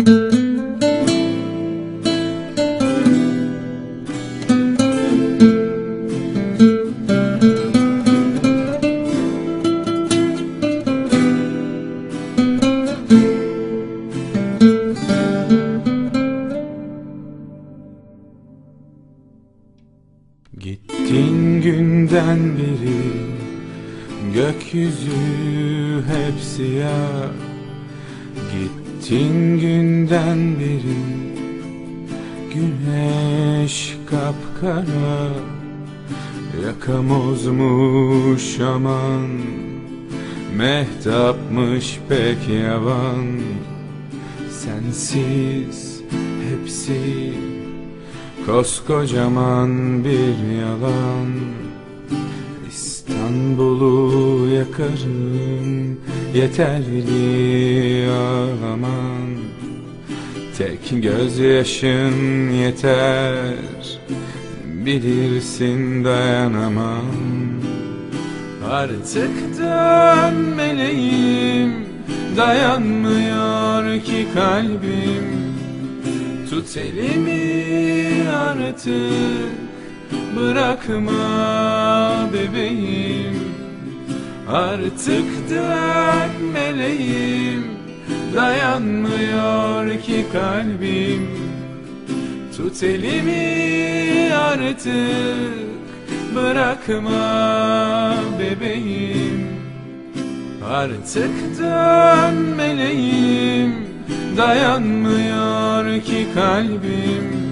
Gittin günden beri gökyüzü hep siyah. Gittin günden beri güneş kapkara Yakamozmuş aman Mehtapmış pek yavan. Sensiz hepsi Koskocaman bir yalan. İstanbul'u yakarım. Yeterli aman Tek gözyaşın yeter. Bilirsin dayanamam. Artık dönmeliyim. Dayanmıyor ki kalbim. Tut elimi artık. Bırakma bebeğim Artık dönmeliyim Dayanmıyor ki kalbim. Tut elimi artık Bırakma bebeğim. Artık dönmeliyim Dayanmıyor ki kalbim